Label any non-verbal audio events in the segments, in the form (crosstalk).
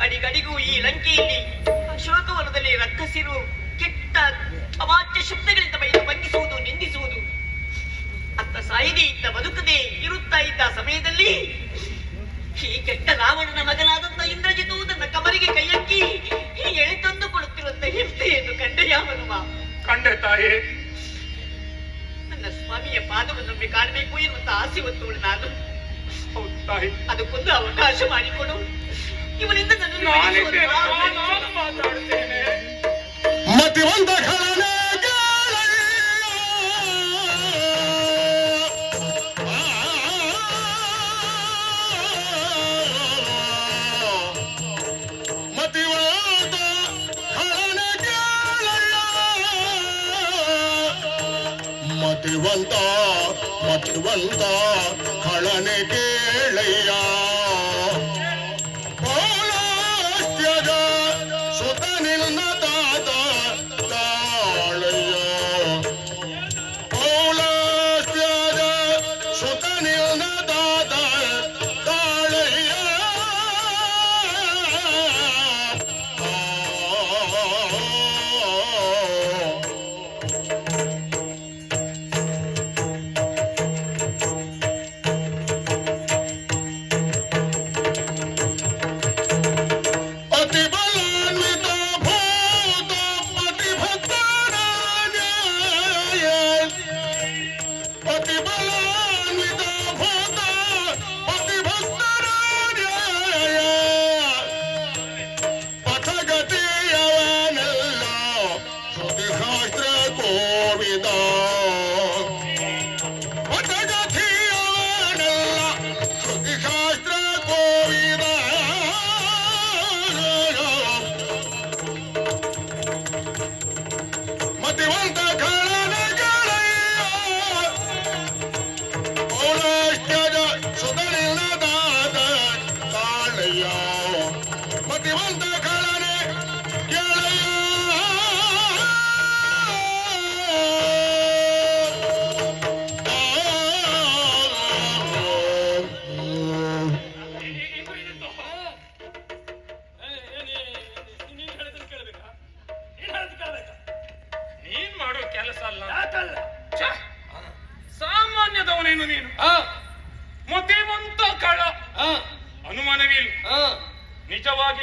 ಅಡಿಗಡಿಗೂ ಈ ಲಂಕೆಯಲ್ಲಿ ಅಶೋಕವನದಲ್ಲಿ ರಕ್ಕಸಿರು ಕೆಟ್ಟ ಅವಾಚ್ಯ ಶಬ್ದಗಳಿಂದ ಬೈದು ಬಂಧಿಸುವುದು ನಿಂದಿಸುವುದು. ಅತ್ತ ಸಾಯಿದೆ ಇದ್ದ ಬದುಕದೆ ಇರುತ್ತಾ ಇದ್ದ ಸಮಯದಲ್ಲಿ ಈ ಕೆಟ್ಟ ರಾವಣನ ಮಗನಾದಂತ ಇಂದ್ರಜಿತು ತನ್ನ ಕಮರಿಗೆ ಕೈಯಕ್ಕಿ ಎಳೆ ತಂದು ಕೊಡುತ್ತಿರುವಂತ ಕಂಡ ಕಂಡೆಯಾವನುವ ಕಂಡ ತಾಯಿ. ನನ್ನ ಸ್ವಾಮಿಯ ಪಾದವನ್ನು ಒಮ್ಮೆ ಕಾಣಬೇಕು ಎನ್ನುವಂತ ಆಸೆ ಹೊತ್ತವಳು ನಾನು. ಅದಕ್ಕೊಂದು ಅವಕಾಶ ಮಾಡಿಕೊಡು. ಇವನಿಂದ ನನ್ನನ್ನು ನಾನು ಮಾತಾಡ್ತೇನೆ. ಮತಿವಂತ ಘಳನೆ ಮತಿವಂತ ಮತಿವಂತ ಮತಿವಂತ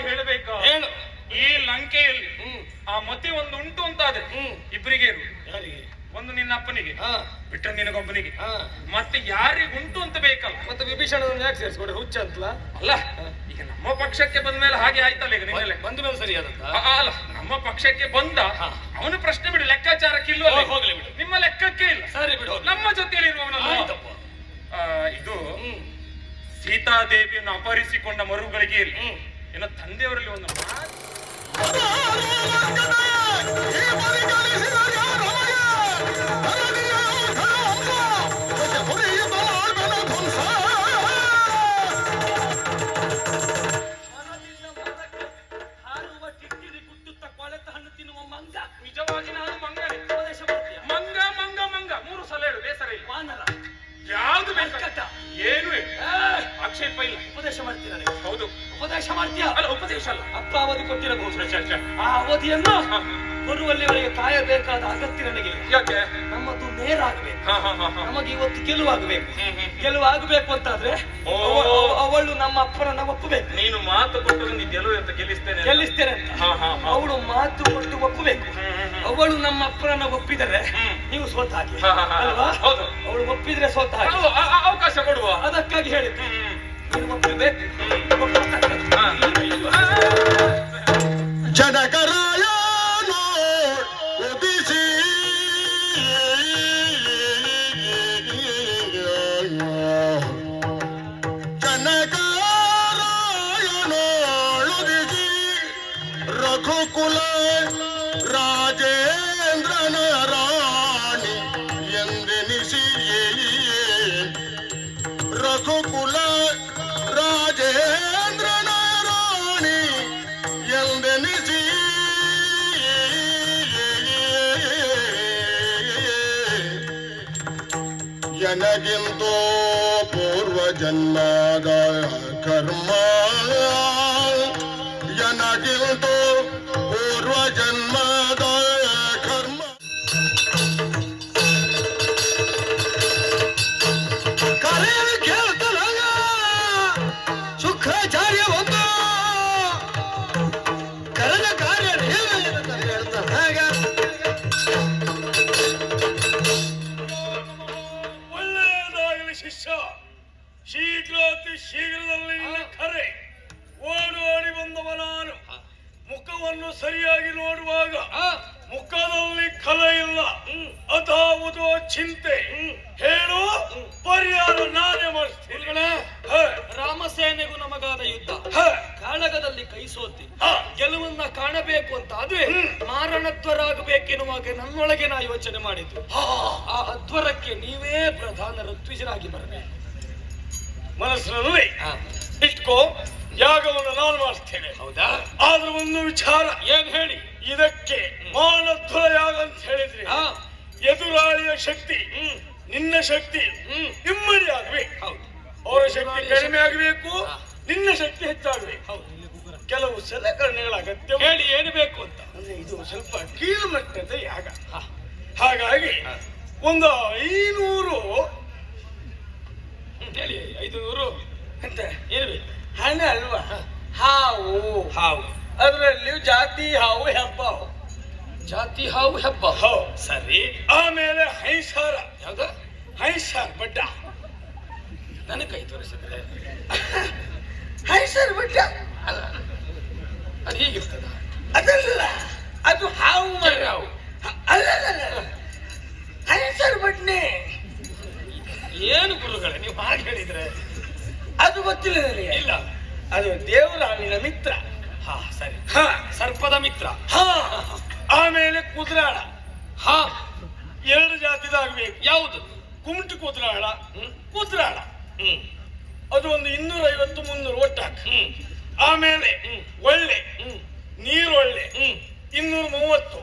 ಹೇಳಬೇಕಾ. ಹೇಳು. ಈ ಲಂಕೆಯಲ್ಲಿ ಆ ಮತಿ ಒಂದು ಉಂಟು ಅಂತಾದ್ರೆ ಹ್ಮ್. ಇಬ್ಬರಿಗೆ ಒಂದು ನಿನ್ನ ಅಪ್ಪನಿಗೆ ಬಿಟ್ಟ ನಿನಗೊಬ್ಬನಿಗೆ. ಮತ್ತೆ ಯಾರಿಗೆ ಉಂಟು ಅಂತ ಬೇಕಲ್ಲ. ಮತ್ತೆ ವಿಭೀಷಣ ಯಾಕೆ ಸೇರಿಸ್ಕೊಡಿ ಹುಚ್ಚ ಅಂತಲ್ಲ? ಅಲ್ಲ ಈಗ ನಮ್ಮ ಪಕ್ಷಕ್ಕೆ ಬಂದ ಮೇಲೆ ಹಾಗೆ ಆಯ್ತಲ್ಲ ಈಗ ನಿನ್ನೆಲೆ ಬಂದ ಮೇಲೆ ಸರಿ ಅಲ್ಲ ನಮ್ಮ ಪಕ್ಷಕ್ಕೆ ಬಂದ ಅವನು ಪ್ರಶ್ನೆ ಬಿಡು ಲೆಕ್ಕಾಚಾರಕ್ಕೆ ಇಲ್ವ ಹೋಗ್ಲಿ ಬಿಡು. ನಿಮ್ಮ ಲೆಕ್ಕಕ್ಕೆ ಇಲ್ಲ. ಸರಿ ಬಿಡು ನಮ್ಮ ಜೊತೆಯಲ್ಲಿ ಇರುವವನಲ್ಲ? ಇದು ಸೀತಾದೇವಿಯನ್ನು ಅಪಹರಿಸಿಕೊಂಡ ಮರುಗಳಿಗೆ ಏನೋ ತಂದೆಯವರಲ್ಲಿ ಒಂದು ಮಾತು ನಮಗೆ ಇವತ್ತು ಗೆಲುವಾಗಬೇಕು. ಗೆಲುವಾಗಬೇಕು ಅಂತಾದ್ರೆ ಅವಳು ನಮ್ಮ ಅಪ್ಪನನ್ನ ಒಪ್ಪಬೇಕು. ನೀನು ಮಾತು ಕೊಟ್ಟು ನೀ ಗೆಲುವು ಅಂತ ಗೆಲ್ಲಿಸ್ತೇನೆ. ಗೆಲ್ಲಿಸ್ತೇನೆ ಅಂತ. ಅವಳು ಮಾತು ಕೊಟ್ಟು ಒಪ್ಪಬೇಕು. ಅವಳು ನಮ್ಮ ಅಪ್ಪನನ್ನ ಒಪ್ಪಿದರೆ. ನೀವು ಸೋತ ಹಾಕಿ. ಅಲ್ವಾ. ಅವಳು ಒಪ್ಪಿದ್ರೆ ಸೋತ ಹಾಕಿ ಅವಕಾಶ ಕೊಡುವ. ಅದಕ್ಕಾಗಿ ಹೇಳಿದ್ದೆ. ಒಪ್ಪಬೇಕು ಎನಗಿಂತೋ ಪೂರ್ವ ಜನ್ಮದ ಕರ್ಮ ಎನಗಿಂತೋ ಪೂರ್ವ ಜನ್ಮದ ಇಲ್ಲ. ಅದಾವುದೋ ಚಿಂತೆ. ಹೇಳು. ಪರಿಹಾರ ನಾನೇ ಮಾಡಿಸ್ತೀನಿ. ರಾಮಸೇನೆಗೂ ನಮಗಾದ ಯುದ್ಧ. ಕಾಳಗದಲ್ಲಿ ಕೈ ಸೋತಿ. ಗೆಲುವನ್ನ ಕಾಣಬೇಕು ಅಂತ ಆದ್ರೆ ಮಾರಣತ್ವರಾಗಬೇಕೆನ್ನುವಾಗ ನನ್ನೊಳಗೆ ನಾ ಯೋಚನೆ ಮಾಡಿದ್ದು. ಆ ಅಧ್ವರಕ್ಕೆ ನೀವೇ ಪ್ರಧಾನ ಋತ್ವಿಜರಾಗಿ ಬರಬೇಕು. ಮನಸ್ಸಿನಲ್ಲಿ ಇಟ್ಕೋ ಯಾಗವನ್ನು ನಾನು ಮಾಡಿಸ್ತೇನೆ. ಹೌದಾ? ಆದ್ರೆ ಒಂದು ವಿಚಾರ. ಏನ್ ಹೇಳಿ? ಇದಕ್ಕೆ ಮಾನತ್ವ ಯಾಗ ಅಂತ ಹೇಳಿದ್ರಿ. ಎದುರಾಳಿಯ ಶಕ್ತಿ ನಿನ್ನ ಶಕ್ತಿ. ಇಮ್ಮಡಿ ಆಗ್ಬೇಕು. ಹೌದು. ಅವರ ಶಕ್ತಿ ಕಡಿಮೆ ಆಗಬೇಕು ನಿನ್ನ ಶಕ್ತಿ ಹೆಚ್ಚಾಗಬೇಕು. ಕೆಲವು ಸಲಕರಣೆಗಳ ಅಗತ್ಯ. ಹೇಳಿ ಏನು ಬೇಕು ಅಂತ? ಅಂದ್ರೆ ಇದು ಸ್ವಲ್ಪ ಕೀಳುಮಟ್ಟದ ಯಾಗ. ಹಾಗಾಗಿ ಒಂದು ಐನೂರು ಹೇಳಿ ಐದು ನೂರು ಅಂತ ಏನು ಬೇಕು? ಹಣ ಅಲ್ವಾ? ಹಾವು. ಹಾವು. ಅದರಲ್ಲಿಯೂ ಜಾತಿ ಹಾವು ಹೆಬ್ಬ. ಜಾತಿ ಹಾವು ಹೆಬ್ಬ. ಹೌ ಸರಿ. ಆಮೇಲೆ ಹೈಸಾರ. ಯಾವ್ದ? ಹೈಸಾರ್ ಬಡ್ಡ ನನ್ನ ಕೈ ತೋರಿಸಿದ್ರೆ. ಹೈಸಾರ್ ಬಡ್ಡ ಅಲ್ಲ ಅದು ಹೀಗಿರ್ತದ? ಅದಲ್ಲ. ಅದು ಹಾವು ಮರ ಹಾವು. ಅಲ್ಲ ಹೈಸಾರ್ ಬಡ್ನೆ ಏನು ಗುರುಗಳೇ ನೀವು ಹಾಗೆ ಹೇಳಿದ್ರೆ? ಅದು ಗೊತ್ತಿಲ್ಲ ನನಗೆ ಇಲ್ಲ. ಅದು ದೇವರಾಣಿನ ಮಿತ್ರ. ಹಾ ಸರಿ. ಹ ಸರ್ಪದ ಮಿತ್ರ. ಹ ಆಮೇಲೆ ಕುದುರಾಳ. ಹ ಎರಡು ಜಾತಿದಾಗಬೇಕು. ಯಾವುದು? ಕುಮಟು ಕುದುರಾಳ. ಕುದುರಾಳ. ಹ್ಮ್ ಅದು ಒಂದು ಇನ್ನೂರ ಐವತ್ತು ಮುನ್ನೂರು ಒಟ್ಟಾಕ ಹ್ಮ್. ಆಮೇಲೆ. ಒಳ್ಳೆ. ನೀರು ನೀರೊಳ್ಳೆ. ಇನ್ನೂರ ಮೂವತ್ತು.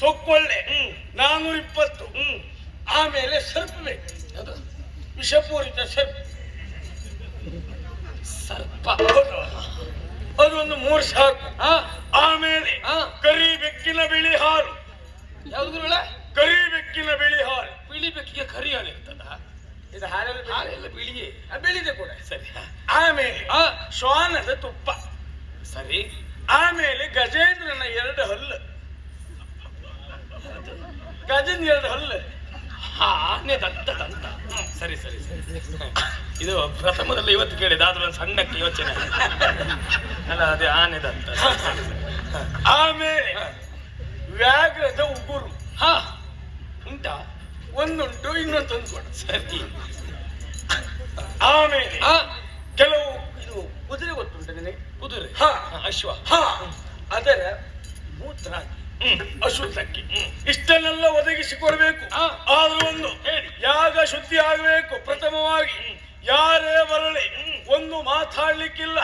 ಸೊಕ್ಕೊಳ್ಳೆ. ನಾನೂರ ಇಪ್ಪತ್ತು. ಆಮೇಲೆ ಸರ್ಪ ಬೇಕು. ಅದು ವಿಷಪೂರಿತ ಸರ್ಪ. ಸರ್ಪ. ಹೌದು. ಅದು ಒಂದು ಮೂರು ಸಾಕು ಹಾ ಆಮೇಲೆ ಹಾ. ಕರಿ ಬೆಕ್ಕಿನ ಬಿಳಿ ಹಾಲು. ಯಾವ್ದು ಗುರುಗಳೇ? ಕರಿ ಬೆಕ್ಕಿನ ಬಿಳಿ ಹಾಲು. ಬಿಳಿ ಬೆಕ್ಕಿಗೆ ಕರಿ ಹಾಲು ಇರ್ತದ? ಇದು ಹಾಲೆಲ್ಲ ಹಾಲೆಲ್ಲ ಬಿಳಿಯೇ. ಬೆಳಿದೆ ಕೂಡ. ಸರಿ. ಆಮೇಲೆ ಆ? ಶ್ವಾನದ ತುಪ್ಪ. ಸರಿ. ಆಮೇಲೆ ಗಜೇಂದ್ರನ ಎರಡು ಹಲ್ಲು. ಗಜೇಂದ್ರ ಎರಡು ಹಲ್ಲು. ಹಾ ಆನೆ ದಂತ ದಂತ. ಸರಿ ಸರಿ ಸರಿ. (laughs) ಇದು ಪ್ರಥಮದಲ್ಲಿ ಇವತ್ತು ಕೇಳಿದ ಆದ್ರೂ ಒಂದು ಸಣ್ಣಕ್ಕೆ ಯೋಚನೆ. ಅಲ್ಲ ಅದೇ ಆನೆದಂತ. ಆಮೇಲೆ ವ್ಯಾಘ್ರದ ಉಗುರು. ಹಾ. ಉಂಟಾ. ಒಂದುಂಟು ಇನ್ನೊಂದು ಕೊಡ ಸರಿ. ಆಮೇಲೆ ಕೆಲವು ಇದು ಕುದುರೆ ಗೊತ್ತುಂಟ ನಿನಗೆ? ಕುದುರೆ. ಹಾ. ಅಶ್ವ. ಹಾ. ಅದರ ಮೂತ್ರ ಅಶುದ್ಧಕ್ಕೆ. ಇಷ್ಟನ್ನೆಲ್ಲ ಒದಗಿಸಿಕೊಡ್ಬೇಕು. ಆದ್ರೂ ಒಂದು. ಯಾಗ ಶುದ್ಧಿ ಆಗಬೇಕು ಪ್ರಥಮವಾಗಿ. ಮಾತಾಡ್ಲಿಕ್ಕಿಲ್ಲ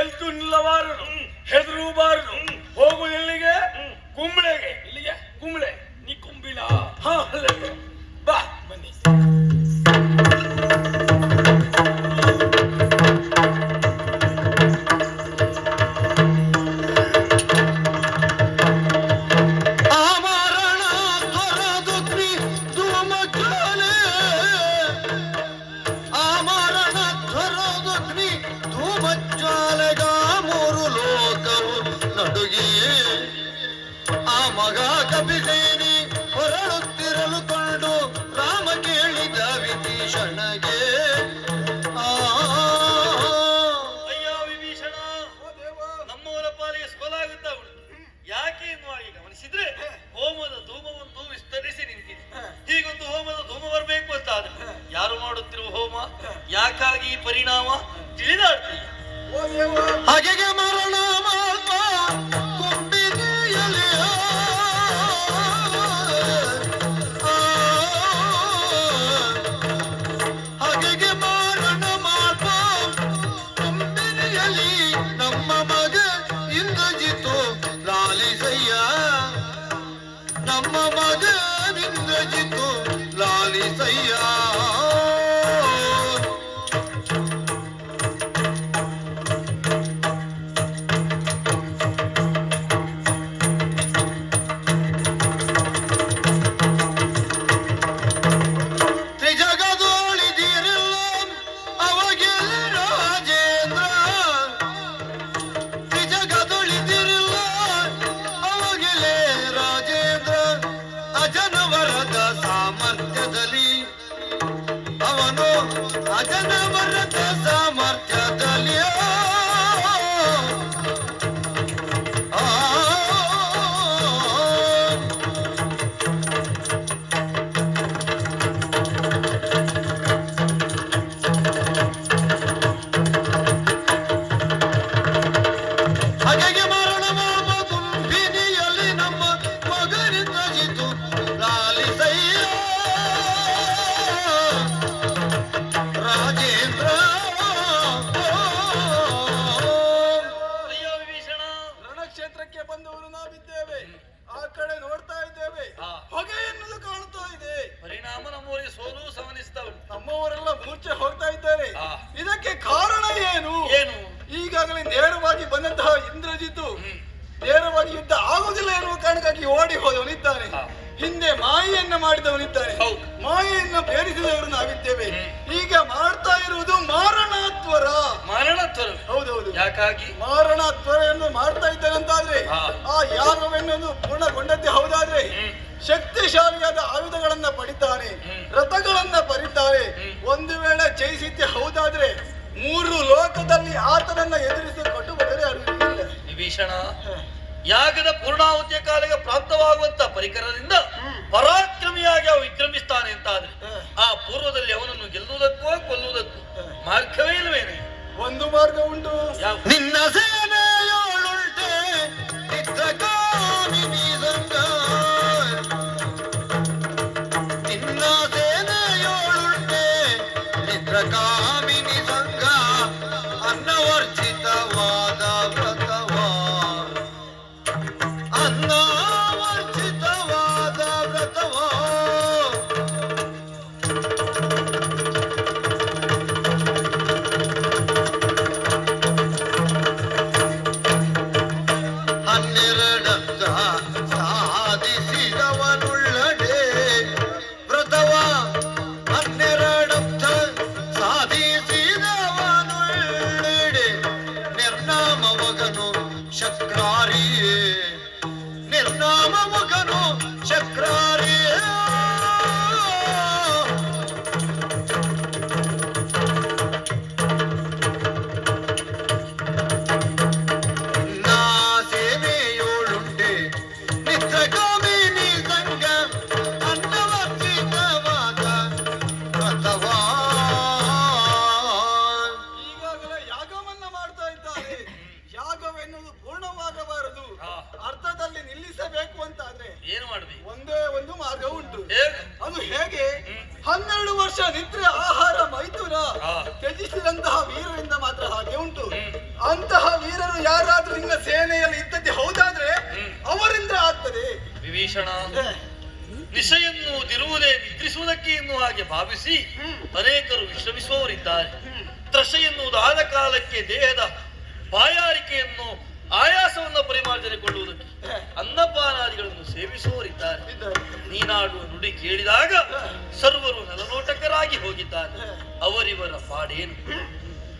ಎಲ್ತು ನಿಲ್ಲಬಾರದು ಪಾಲಿಗೆ ಯಾಕೆ ಹೋಮದ ವಿಸ್ತರಿಸಿ ಹೀಗೊಂದು ಹೋಮದ ಧೂಮ ಬರಬೇಕು ಅಂತ ಯಾರು ಮಾಡುತ್ತಿರುವ ಹೋಮ ಯಾಕಾಗಿ ಈ ಪರಿಣಾಮ ಹಾಗೆ ಹಾಗೆಗೆ ಇಂದ್ರಜಿತು ಲಾಲಿಸಯ್ಯ ನೇರವಾಗಿ ಯುದ್ಧ ಆಗುವುದಿಲ್ಲ ಎನ್ನುವ ಕಾರಣಕ್ಕಾಗಿ ಓಡಿ ಹೋದವನಿದ್ದಾನೆ. ಹಿಂದೆ ಮಾಯೆಯನ್ನ ಮಾಡಿದವನಿದ್ದಾನೆ. ಮಾಯೆಯನ್ನ ಬೇರಿಸಿದವರು ನಾವಿದ್ದೇವೆ. ಈಗ ಮಾಡ್ತಾ ಇರುವುದು ಮಾರಣಾತ್ವರ. ಮಾರಣಾತ್ವರ. ಹೌದೌದು. ಯಾಕಾಗಿ? ಎಂದು ಮಾಡ್ತಾ ಇದ್ದಾನಂತಾದ್ರೆ ಅಂತಾದ್ರೆ ಆ ಯಾಗವೆನ್ನುವುದು ಪೂರ್ಣಗೊಂಡದ್ದೇ ಹೌದಾದ್ರೆ ಶಕ್ತಿಶಾಲಿಯಾದ ಆಯುಧಗಳನ್ನ ಪಡಿತಾನೆ ರಥಗಳನ್ನ ಪಡಿತಾರೆ. ಒಂದು ವೇಳೆ ಜಯಿಸಿದ್ದೆ ಹೌದಾದ್ರೆ ಮೂರು ಲೋಕದಲ್ಲಿ ಆತನನ್ನ ಎದುರಿಸಿ ಕೊಟ್ಟು ಬದರೆ ಅರಿವಿಲ್ಲ ವಿಭೀಷಣ ಯಾಗದ ಪೂರ್ಣಾವತಿಯ ಕಾಲಿಗೆ ಪ್ರಾಪ್ತವಾಗುವಂತ ಪರಿಕರದಿಂದ ಪರಾಕ್ರಮಿಯಾಗಿ ಅವ ವಿಕ್ರಮಿಸ್ತಾನೆ ಅಂತ ಆದ್ರೆ ಆ ಪೂರ್ವದಲ್ಲಿ ಅವನನ್ನು ಗೆಲ್ಲುವುದಕ್ಕೂ ಕೊಲ್ಲುವುದಕ್ಕೂ ಮಾರ್ಗವೇ ಇಲ್ಲವೇನೆ? ಒಂದು ಮಾರ್ಗ ಉಂಟು. ನಿನ್ನ ಹನ್ನೆರಡು ವರ್ಷ ನಿದ್ರೆ ಆಹಾರ ಮೈಥುನ ತ್ಯಜಿಸಿದಂತಹ ವೀರರಿಂದ ಮಾತ್ರ ಹಾಗೆ ಉಂಟು. ಅಂತಹ ವೀರರು ಯಾರಾದ್ರೂ ನಿನ್ನ ಸೇನೆಯಲ್ಲಿ ಇದ್ದದ್ದು ಹೌದಾದ್ರೆ ಅವರಿಂದ ಆಗ್ತದೆ. ವಿಭೀಷಣ ವಿಷಯನ್ನು ತಿರುವುದೇ ನಿದ್ರಿಸುವುದಕ್ಕೆ ಎನ್ನುವ ಹಾಗೆ ಭಾವಿಸಿ ಅನೇಕರು ವಿಶ್ರಮಿಸುವವರಿದ್ದಾರೆ. ತ್ರಷೆ ಆದ ಕಾಲಕ್ಕೆ ದೇಹದ ಬಾಯಾರಿಕೆಯನ್ನು ಆಯಾಸವನ್ನು ಪರಿಮಾರ್ಜನೆಗೊಳ್ಳುವುದಕ್ಕೆ ಅನ್ನಪಾನಾದಿಗಳನ್ನು ಸೇವಿಸುವವರಿದ್ದಾರೆ ನೀನಾಡುವ ನುಡಿ ಕೇಳಿದಾಗ ಸರ್ವರು ನಲನೋಟಕರಾಗಿ ಹೋಗಿದ್ದಾರೆ. ಅವರಿವರ ಪಾಡೇನು?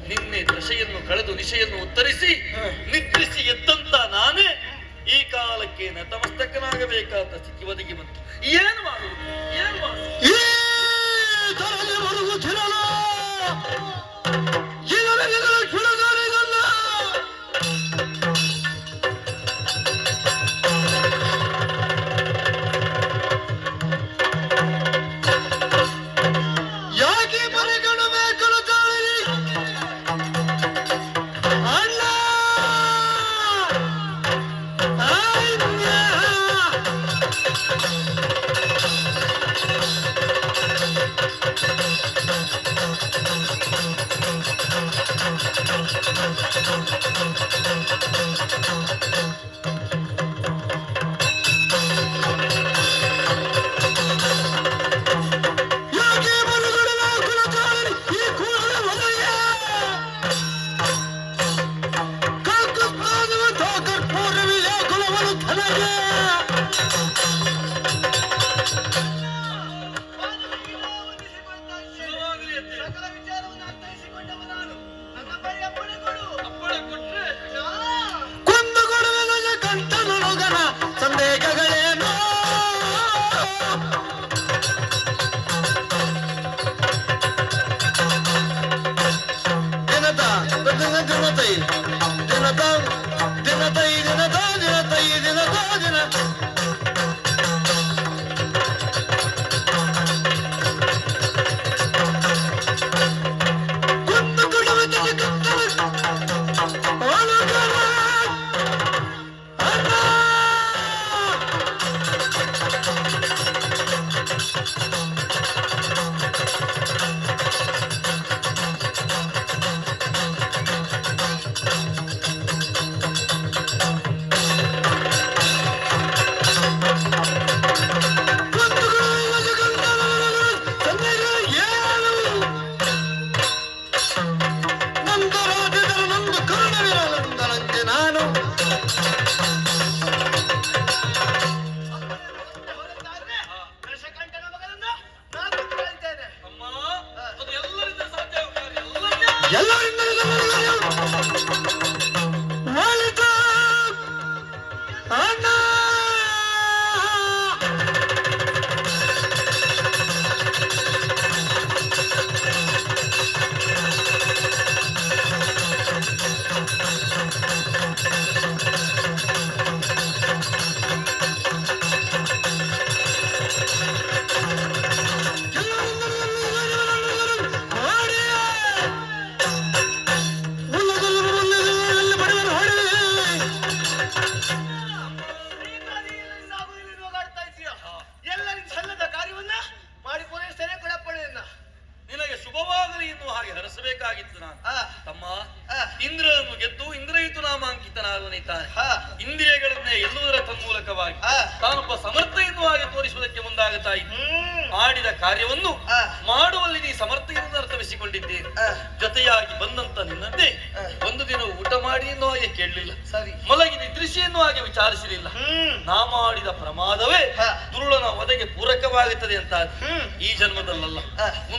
ನಿನ್ನೆ ದಶೆಯನ್ನು ಕಳೆದು ನಿಶೆಯನ್ನು ಉತ್ತರಿಸಿ, ನಿದ್ರಿಸಿ ಎದ್ದಂತ ನಾನೇ ಈ ಕಾಲಕ್ಕೆ ನತಮಸ್ತಕನಾಗಬೇಕಾದ ಸ್ಥಿತಿ ಒದಗಿ ಬಂತು. ಏನು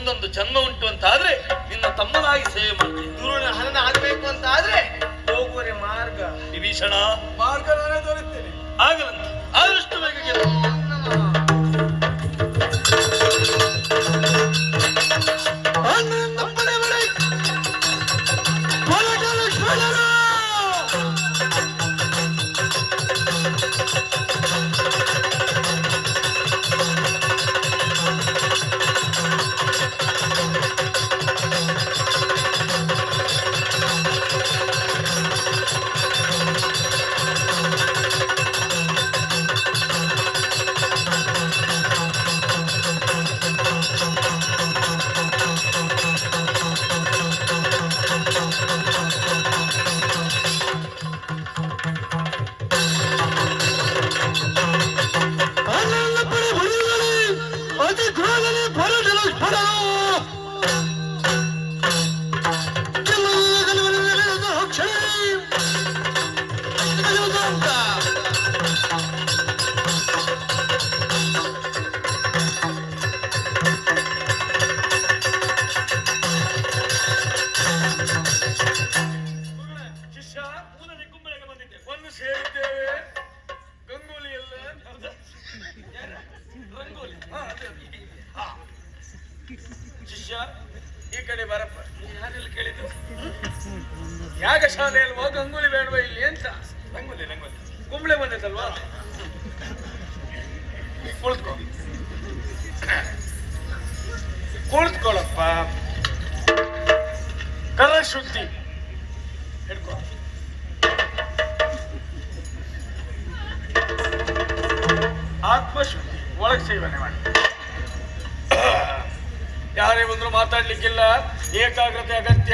ಹ. ಮುಂದೊಂದು ಜನ್ಮ ಉಂಟು ಅಂತ ಆದ್ರೆ ನಿನ್ನ ತಮ್ಮನಾಗಿ ಸೇವೆ ಮಾಡ್ತೀನಿ ಹಣ ಹನನ ಆಗ್ಬೇಕು ಅಂತ ಆದ್ರೆ ಹೋಗುವರೆ ಮಾರ್ಗ ವಿಭೀಷಣ ಶಿಷ್ಯ, ಈ ಕಡೆ ಬರಪ್ಪ. ಯಾರೆಲ್ಲ ಕೇಳಿದ್ದು? ಶಾಲೆಯಲ್ಲಿ ಹೋಗ ಗಂಗುಲಿ ಬೇಡವಾ ಇಲ್ಲಿ ಅಂತ? ರಂಗೋಲಿ ರಂಗೋಲಿ ಕುಂಬಳೆ ಬಂದೈತಲ್ವಾ? ಕುಳಿತುಕೋ. ಕುಳಿತುಕೊಳ್ಳಪ್ಪ ಕರ ಶುದ್ಧಿ ಮಾತಾಡ್ಲಿಕ್ಕಿಲ್ಲ ಏಕಾಗ್ರತೆ ಅಗತ್ಯ.